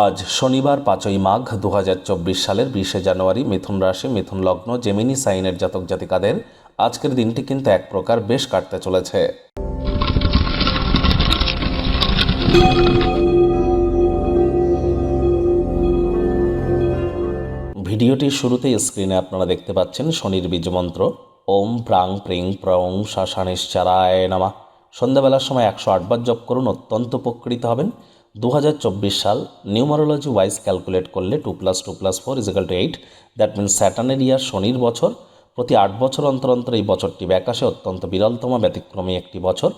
আজ শনিবার পাঁচই মাঘ দু হাজার চব্বিশ সালের বিশে জানুয়ারি মিথুন রাশি, মিথুন লগ্ন, জেমিনি সাইনের জাতক জাতিকাদের আজকের দিনটি কিন্তু এক প্রকার বেশ কাটতে চলেছে। ভিডিওটির শুরুতেই স্ক্রিনে আপনারা দেখতে পাচ্ছেন শনির বীজ মন্ত্র। ওম প্রাং প্রিং প্রং শাসানিশ্চারায় নামা। সন্ধ্যাবেলার সময় একশো আটবার জপ করুন, অত্যন্ত উপকৃত হবেন। দু হাজার চব্বিশ সাল নিউমারোলজি ওয়াইজ ক্যালকুলেট করলে two plus two plus four is equal two eight that means স্যাটার্নের year শনির বছর। প্রতি আট বছর অন্তর অন্তর এই বছরটি ব্যাকাশে অত্যন্ত বিরলতম, ব্যতিক্রমী একটি বছর।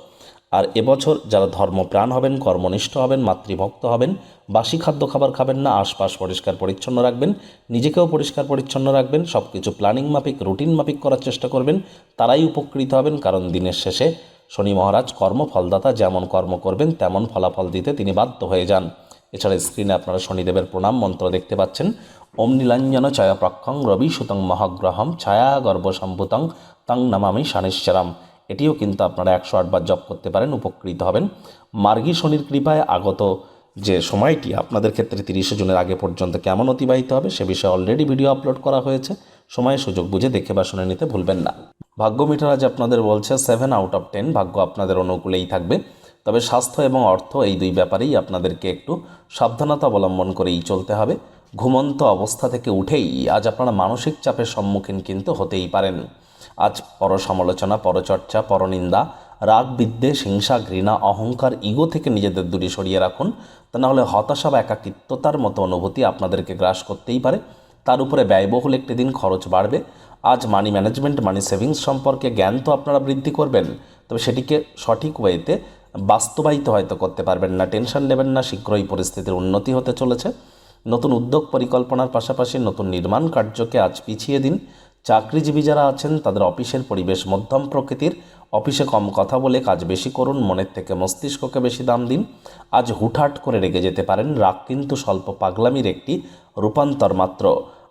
আর এবছর যারা ধর্মপ্রাণ হবেন, কর্মনিষ্ঠ হবেন, মাতৃভক্ত হবেন, বাসি খাদ্য খাবার খাবেন না, আশপাশ পরিষ্কার পরিচ্ছন্ন রাখবেন, নিজেকেও পরিষ্কার পরিচ্ছন্ন রাখবেন সব কিছু প্ল্যানিং মাফিক রুটিন মাফিক করার চেষ্টা করবেন, তারাই উপকৃত হবেন, কারণ দিনের শেষে শনি মহারাজ কর্মফলদাতা যেমন কর্ম করবেন, তেমন ফলাফল দিতে তিনি বাধ্য হয়ে যান। এছাড়া স্ক্রিনে আপনারা শনিদেবের প্রণাম মন্ত্র দেখতে পাচ্ছেন। ওম নীলাঞ্জন ছায়া প্রক্ষং রবি সুতং মহাগ্রহম ছায়া গর্ভসম্ভূতং তং নামামি শানেশ্বরাম। এটিও কিন্তু আপনারা একশো আটবার জপ করতে পারেন, উপকৃত হবেন। মার্গী শনির কৃপায় আগত যে সময়টি আপনাদের ক্ষেত্রে তিরিশে জুনের আগে পর্যন্ত কেমন অতিবাহিত হবে, সে বিষয়ে অলরেডি ভিডিও আপলোড করা হয়েছে। সময় সুযোগ বুঝে দেখে বা শুনে নিতে ভুলবেন না। ভাগ্য মিটার আজ আপনাদের বলছে সেভেন আউট অফ টেন ভাগ্য আপনাদের অনুকূলেই থাকবে। তবে স্বাস্থ্য এবং অর্থ এই দুই ব্যাপারেই আপনাদেরকে একটু সাবধানতা অবলম্বন করেই চলতে হবে। ঘুমন্ত অবস্থা থেকে উঠেই আজ আপনারা মানসিক চাপের সম্মুখীন কিন্তু হতেই পারেন। আজ পরসমালোচনা, পরচর্চা, পরনিন্দা, রাগ, বিদ্বেষ, হিংসা, ঘৃণা, অহংকার, ইগো থেকে নিজেদের দূরে সরিয়ে রাখুন। তা নাহলে হতাশা বা একাকিত্বতার মতো অনুভূতি আপনাদেরকে গ্রাস করতেই পারে। তার উপরে ব্যয়বহুল একটি দিন খরচ বাড়বে। আজ মানি ম্যানেজমেন্ট মানি সেভিংস সম্পর্কে জ্ঞান তো আপনারা বৃদ্ধি করবেন, তবে সেটিকে সঠিক ওয়েতে বাস্তবায়িত হয়তো করতে পারবেন না। টেনশন নেবেন না, শীঘ্রই পরিস্থিতির উন্নতি হতে চলেছে। নতুন উদ্যোগ পরিকল্পনার পাশাপাশি নতুন নির্মাণ কার্যকে আজ পিছিয়ে দিন। চাকরিজীবী যারা আছেন, তাদের অফিসের পরিবেশ, মধ্যম প্রকৃতির। অফিসে কম কথা বলে কাজ বেশি করুন, মনের থেকে মস্তিষ্ককে বেশি দাম দিন। আজ হুটহাট করে রেগে যেতে পারেন, রাগ কিন্তু স্বল্প পাগলামির একটি রূপান্তর মাত্র।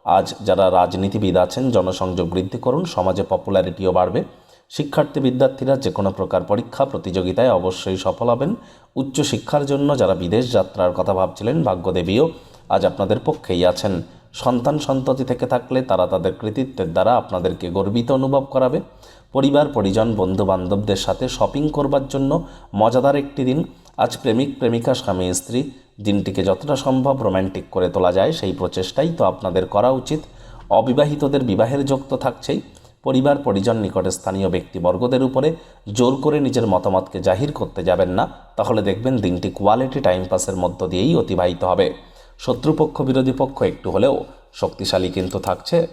আজ যারা রাজনীতিবিদ আছেন, জনসংযোগ বৃদ্ধি করুন, সমাজে পপুলারিটিও বাড়বে। শিক্ষার্থী বিদ্যার্থীরা যে কোনো প্রকার পরীক্ষা, প্রতিযোগিতায় অবশ্যই সফল হবেন। উচ্চশিক্ষার জন্য যারা বিদেশ যাত্রার কথা ভাবছিলেন, ভাগ্যদেবীও আজ আপনাদের পক্ষেই আছেন। সন্তান সন্ততি থেকে থাকলে তারা তাদের কৃতিত্বের দ্বারা আপনাদেরকে গর্বিত অনুভব করাবে। পরিবার, পরিজন বন্ধু বান্ধবদের সাথে শপিং করবার জন্য মজাদার একটি দিন। আজ প্রেমিক, প্রেমিকা, স্বামী, স্ত্রী দিনটিকে যতটা সম্ভব রোম্যান্টিক করে তোলা যায়, সেই প্রচেষ্টাই তো আপনাদের করা উচিত। অবিবাহিতদের বিবাহের যোগ তো থাকছেই। পরিবার, পরিজন নিকটে স্থানীয় ব্যক্তিবর্গদের উপরে জোর করে নিজের মতামতকে জাহির করতে যাবেন না। তাহলে দেখবেন দিনটি কোয়ালিটি টাইম পাসের মধ্য দিয়েই অতিবাহিত হবে। শত্রুপক্ষ, বিরোধী পক্ষ একটু হলেও শক্তিশালী কিন্তু থাকছে।